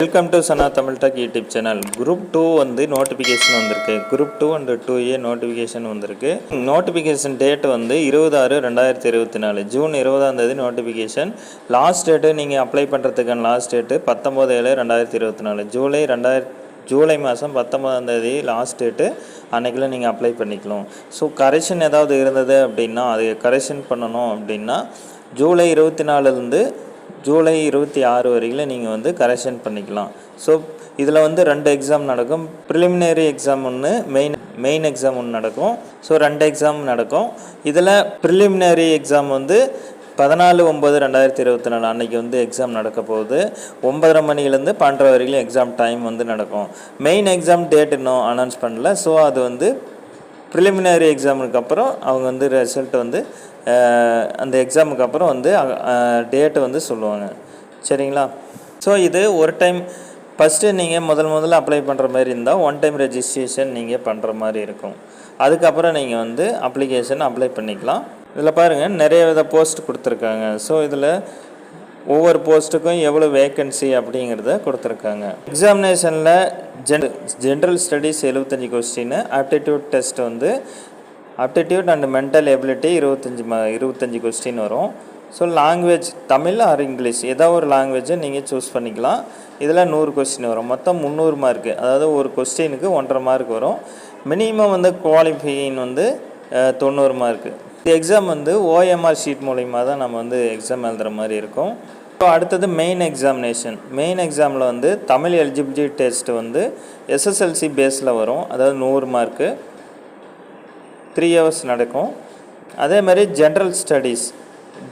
Welcome to Sana Tamil talk YouTube channel group two வந்து notification வந்திருக்கு. Group two and two A notification வந்திருக்கு. Notification date வந்து இருபது ஆறு ரெண்டாயிரத்தி இருபத்தி நாலு. ஜூன் இருபதாம் தேதி நோட்டிஃபிகேஷன் லாஸ்ட் டேட்டு நீங்கள் அப்ளை பண்ணுறதுக்கான லாஸ்ட் டேட்டு பத்தொம்போது ஏழு ரெண்டாயிரத்தி இருபத்தி நாலு. ஜூலை ரெண்டாயிரத்தி ஜூலை மாதம் பத்தொன்பதாம் தேதி லாஸ்ட் டேட்டு அன்றைக்குள்ள நீங்கள் அப்ளை பண்ணிக்கலாம். ஸோ கரெக்ஷன் ஏதாவது இருந்தது அப்படின்னா அது கரெக்ஷன் பண்ணணும் அப்படின்னா ஜூலை இருபத்தி நாலுலேருந்து ஜூலை இருபத்தி ஆறு வரைக்கும் நீங்கள் வந்து கரெக்ஷன் பண்ணிக்கலாம். ஸோ இதில் வந்து ரெண்டு எக்ஸாம் நடக்கும். ப்ரிலிமினரி எக்ஸாம் ஒன்று மெயின் மெயின் எக்ஸாம் ஒன்று நடக்கும். ஸோ ரெண்டு எக்ஸாம் நடக்கும். இதில் ப்ரிலிமினரி எக்ஸாம் வந்து பதினாலு ஒம்பது ரெண்டாயிரத்தி இருபத்தி நாலு அன்றைக்கி வந்து எக்ஸாம் நடக்க போகுது. ஒன்பதரை மணிலேருந்து பன்னெண்டரை வரைக்கும் எக்ஸாம் டைம் வந்து நடக்கும். மெயின் எக்ஸாம் டேட் இன்னும் அனௌன்ஸ் பண்ணல. ஸோ அது வந்து ப்ரிலிமினரி எக்ஸாமுக்கு அப்புறம் அவங்க வந்து ரிசல்ட் வந்து அந்த எக்ஸாமுக்கு அப்புறம் வந்து டேட்டு வந்து சொல்லுவாங்க. சரிங்களா? ஸோ இது ஒரு டைம் ஃபஸ்ட்டு நீங்கள் முதல் முதல்ல அப்ளை பண்ணுற மாதிரி இருந்தால் ஒன் டைம் ரெஜிஸ்ட்ரேஷன் நீங்கள் பண்ணுற மாதிரி இருக்கும். அதுக்கப்புறம் நீங்கள் வந்து அப்ளிகேஷன் அப்ளை பண்ணிக்கலாம். இதில் பாருங்கள் நிறைய வித போஸ்ட் கொடுத்துருக்காங்க. ஸோ இதில் ஒவ்வொரு போஸ்ட்டுக்கும் எவ்வளோ வேக்கன்சி அப்படிங்கிறத கொடுத்துருக்காங்க. எக்ஸாமினேஷனில் ஜென் ஜென்ரல் ஸ்டடீஸ் எழுபத்தஞ்சி கொஸ்டின் ஆப்டிடியூட் டெஸ்ட் வந்து ஆப்டிடியூட் அண்ட் மென்டல் எபிலிட்டி இருபத்தஞ்சி ம இருபத்தஞ்சி கொஸ்டின் வரும். So language Tamil or English ஏதாவது ஒரு லாங்குவேஜை நீங்கள் சூஸ் பண்ணிக்கலாம். இதில் நூறு கொஸ்டின் வரும். மொத்தம் முந்நூறு மார்க்கு அதாவது ஒரு கொஸ்டினுக்கு ஒன்றரை மார்க் வரும். மினிமம் வந்து குவாலிஃபையிங் வந்து தொண்ணூறு மார்க்கு இந்த எக்ஸாம் வந்து ஓஎம்ஆர் ஷீட் மூலிமா தான் நம்ம வந்து எக்ஸாம் எழுதுகிற மாதிரி இருக்கும். இப்போ அடுத்தது மெயின் எக்ஸாமினேஷன் மெயின் எக்ஸாமில் வந்து தமிழ் எலிஜிபிலிட்டி டெஸ்ட் வந்து எஸ்எஸ்எல்சி பேஸில் வரும். அதாவது நூறு மார்க்கு த்ரீ ஹவர்ஸ் நடக்கும். அதே மாதிரி ஜென்ரல் ஸ்டடீஸ்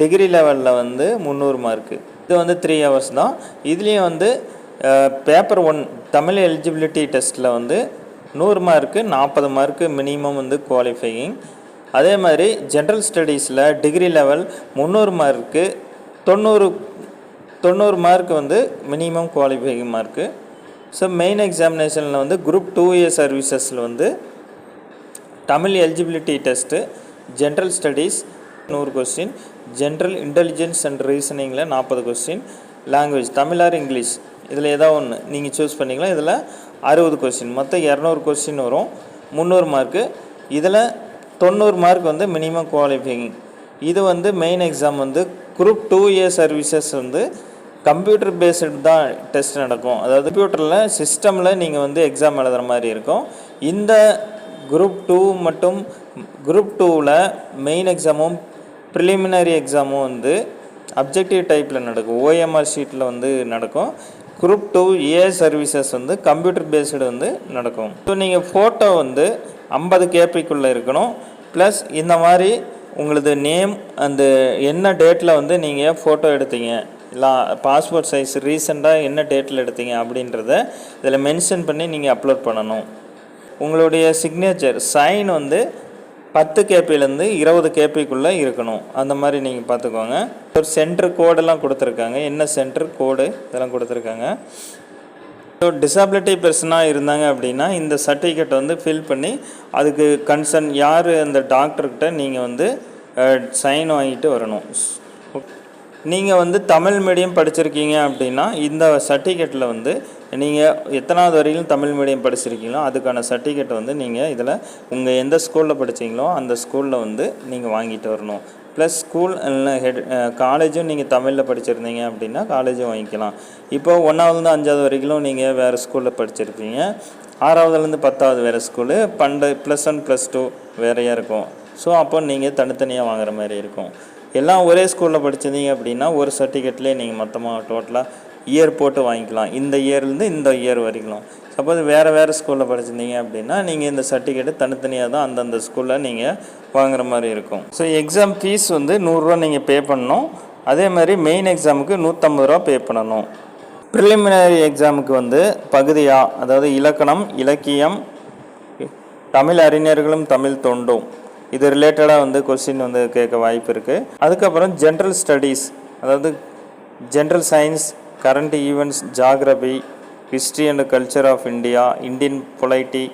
டிகிரி லெவலில் வந்து முந்நூறு மார்க்கு இது வந்து த்ரீ ஹவர்ஸ் தான். இதுலேயும் வந்து பேப்பர் ஒன் தமிழ் எலிஜிபிலிட்டி டெஸ்ட்டில் வந்து நூறு மார்க்கு நாற்பது மார்க்கு மினிமம் வந்து குவாலிஃபையிங் அதே மாதிரி ஜென்ரல் ஸ்டடீஸில் டிகிரி லெவல் முந்நூறு மார்க்கு தொண்ணூறு தொண்ணூறு மார்க் வந்து minimum qualifying mark so main எக்ஸாமினேஷனில் வந்து குரூப் டூ இயர் சர்வீசஸில் வந்து Tamil eligibility test general studies நூறு கொஸ்டின் ஜென்ரல் இன்டெலிஜென்ஸ் அண்ட் ரீசனிங்கில் நாற்பது question language Tamil or English இதில் ஏதோ ஒன்று நீங்கள் சூஸ் பண்ணிக்கலாம் இதில் அறுபது கொஸ்டின் மொத்தம் இரநூறு கொஸ்டின் வரும் முந்நூறு மார்க்கு இதில் தொண்ணூறு மார்க் வந்து மினிமம் குவாலிஃபைங் இது வந்து மெயின் எக்ஸாம் வந்து குரூப் டூ இயர் சர்வீசஸ் வந்து கம்ப்யூட்டர் பேஸ்டு தான் டெஸ்ட் நடக்கும் அதாவது கம்ப்யூட்டரில் சிஸ்டமில் நீங்கள் வந்து எக்ஸாம் எழுதுகிற மாதிரி இருக்கும் இந்த குரூப் டூ மட்டும் குரூப் டூவில் மெயின் எக்ஸாமும் ப்ரிலிமினரி எக்ஸாமும் வந்து அப்ஜெக்டிவ் டைப்பில் நடக்கும். ஓஎம்ஆர் ஷீட்டில் வந்து நடக்கும். குரூப் டூ ஏ சர்வீசஸ் வந்து கம்ப்யூட்டர் பேஸ்டு வந்து நடக்கும். ஸோ நீங்கள் ஃபோட்டோ வந்து ஐம்பது கேபிக்குள்ளே இருக்கணும். ப்ளஸ் இந்த மாதிரி உங்களது நேம் அந்த என்ன டேட்டில் வந்து நீங்கள் ஃபோட்டோ எடுத்தீங்க? இல்லை பாஸ்போர்ட் சைஸ் ரீசெண்டாக என்ன டேட்டில் எடுத்தீங்க அப்படின்றத இதில் மென்ஷன் பண்ணி நீங்கள் அப்லோட் பண்ணணும். உங்களுடைய சிக்னேச்சர் சைன் வந்து பத்து கேபிலேருந்து இருபது கேபிக்குள்ளே இருக்கணும். அந்த மாதிரி நீங்கள் பார்த்துக்கோங்க. ஒரு சென்டர் கோடெல்லாம் கொடுத்துருக்காங்க. என்ன சென்டர் கோடு இதெல்லாம் கொடுத்துருக்காங்க. ஸோ டிசபிலிட்டி பர்சனாக இருந்தாங்க அப்படின்னா இந்த சர்டிஃபிகேட் வந்து ஃபில் பண்ணி அதுக்கு கன்சர்ன் யார் அந்த டாக்டர்கிட்ட நீங்கள் வந்து சைன் வாங்கிட்டு வரணும். நீங்கள் வந்து தமிழ் மீடியம் படிச்சிருக்கீங்க அப்படின்னா இந்த சர்டிஃபிகேட்டில் வந்து நீங்கள் எத்தனாவது வரையிலும் தமிழ் மீடியம் படிச்சிருக்கீங்களோ அதுக்கான சர்டிஃபிகேட் வந்து நீங்கள் இதில் உங்கள் எந்த ஸ்கூலில் படித்தீங்களோ அந்த ஸ்கூலில் வந்து நீங்கள் வாங்கிட்டு வரணும். ப்ளஸ் ஸ்கூல் ஹெட் காலேஜும் நீங்கள் தமிழில் படிச்சிருந்தீங்க அப்படின்னா காலேஜும் வாங்கிக்கலாம். இப்போ ஒன்றாவதுலேருந்து அஞ்சாவது வரைக்கும் நீங்கள் வேறு ஸ்கூலில் படிச்சிருப்பீங்க. ஆறாவதுலேருந்து பத்தாவது வேறு ஸ்கூலு பண்டு ப்ளஸ் ஒன் ப்ளஸ் டூ வேறையாக இருக்கும். ஸோ அப்போ நீங்கள் தனித்தனியாக வாங்குற மாதிரி இருக்கும். எல்லாம் ஒரே ஸ்கூலில் படிச்சிருந்தீங்க அப்படின்னா ஒரு சர்டிஃபிகேட்லேயே நீங்கள் மொத்தமாக டோட்டலாக இயர் போட்டு வாங்கிக்கலாம். இந்த இயர்லேருந்து இந்த இயர் வரைக்கும். சப்போஸ் வேறு வேறு ஸ்கூலில் படிச்சிருந்தீங்க அப்படின்னா நீங்கள் இந்த சர்டிஃபிகேட்டு தனித்தனியாக தான் அந்தந்த ஸ்கூலில் நீங்கள் வாங்குற மாதிரி இருக்கும். ஸோ எக்ஸாம் ஃபீஸ் வந்து நூறுரூவா நீங்கள் பே பண்ணணும். அதே மாதிரி மெயின் எக்ஸாமுக்கு நூற்றம்பது ரூபா பே பண்ணணும். ப்ரிலிமினரி எக்ஸாமுக்கு வந்து பகுதியாக அதாவது இலக்கணம் இலக்கியம் தமிழ் அறிஞர்களும் தமிழ் தொண்டும். இது ரிலேட்டடாக வந்து கொஸ்டின் வந்து கேட்க வாய்ப்பு இருக்குது அதுக்கப்புறம் ஜென்ரல் ஸ்டடீஸ் அதாவது general science current events geography history and culture of India Indian polity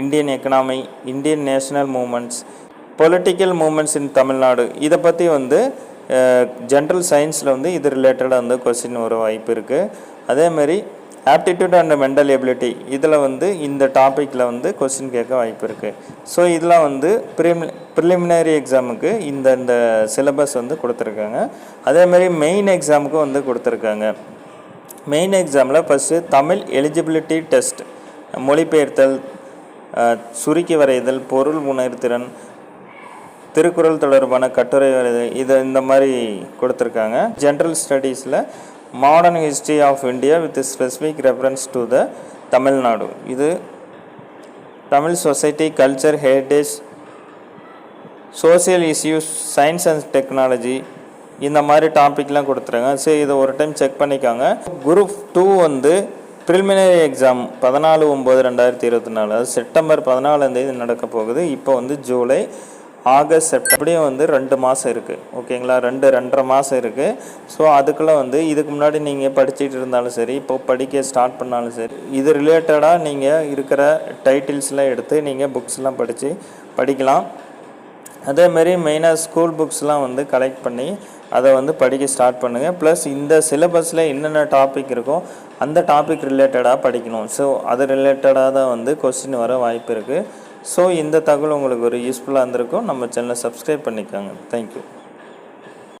Indian economy Indian national movements political movements in Tamil Nadu இதை பற்றி வந்து ஜென்ரல் சயின்ஸில் வந்து இது ரிலேட்டடாக வந்து கொஸ்டின் வர வாய்ப்பு இருக்குது அதே மாதிரி ஆப்டிடியூட் அண்ட் மென்டல் எபிலிட்டி இதில் வந்து இந்த டாப்பிக்கில் வந்து கொஸ்டின் கேட்க வாய்ப்பு இருக்குது ஸோ இதெல்லாம் வந்து ப்ரிமி ப்ரிலிமினரி எக்ஸாமுக்கு இந்த இந்த சிலபஸ் வந்து கொடுத்துருக்காங்க. அதேமாரி மெயின் எக்ஸாமுக்கும் வந்து கொடுத்துருக்காங்க. மெயின் எக்ஸாமில் ஃபஸ்ட்டு தமிழ் எலிஜிபிலிட்டி டெஸ்ட் மொழிபெயர்த்தல் சுருக்கி வரைதல் பொருள் உணர்திறன் திருக்குறள் தொடர்பான கட்டுரை வரைதல் இது இந்த மாதிரி கொடுத்துருக்காங்க. General ஸ்டடீஸில் modern history of India with specific reference to the Tamil Nadu இது Tamil society culture heritage social issues science and technology இந்த மாதிரி டாபிக்லாம் கொடுத்துருங்க. சரி இதை ஒரு டைம் செக் பண்ணிக்கோங்க. குரூப் டூ வந்து ப்ரிலிமினரி எக்ஸாம் பதினாலு ஒம்பது ரெண்டாயிரத்தி இருபத்தி நாலு அதாவது செப்டம்பர் பதினாலாந்தேதி நடக்க போகுது. இப்போ வந்து ஜூலை ஆகஸ்ட் செப்டம்பர் அப்படியே வந்து ரெண்டு மாதம் இருக்குது ஓகேங்களா? ரெண்டு ரெண்டரை மாதம் இருக்குது ஸோ அதுக்குள்ளே வந்து இதுக்கு முன்னாடி நீங்கள் படிச்சுட்டு இருந்தாலும் சரி இப்போ படிக்க ஸ்டார்ட் பண்ணாலும் சரி இது ரிலேட்டடாக நீங்கள் இருக்கிற டைட்டில்ஸ்லாம் எடுத்து நீங்கள் புக்ஸ்லாம் படித்து படிக்கலாம். அதேமாரி மெயினாக ஸ்கூல் புக்ஸ்லாம் வந்து கலெக்ட் பண்ணி அதை வந்து படிக்க ஸ்டார்ட் பண்ணுங்கள் ப்ளஸ் இந்த சிலபஸில் என்னென்ன டாபிக் இருக்கோ அந்த டாபிக் ரிலேட்டடாக படிக்கணும். ஸோ அது ரிலேட்டடாக தான் வந்து கொஸ்டின் வர வாய்ப்பு இருக்குது ஸோ இந்த தகவல் உங்களுக்கு ஒரு யூஸ்ஃபுல்லாக இருந்திருக்கும். நம்ம சேனலை சப்ஸ்கிரைப் பண்ணிக்கோங்க. தேங்க்யூ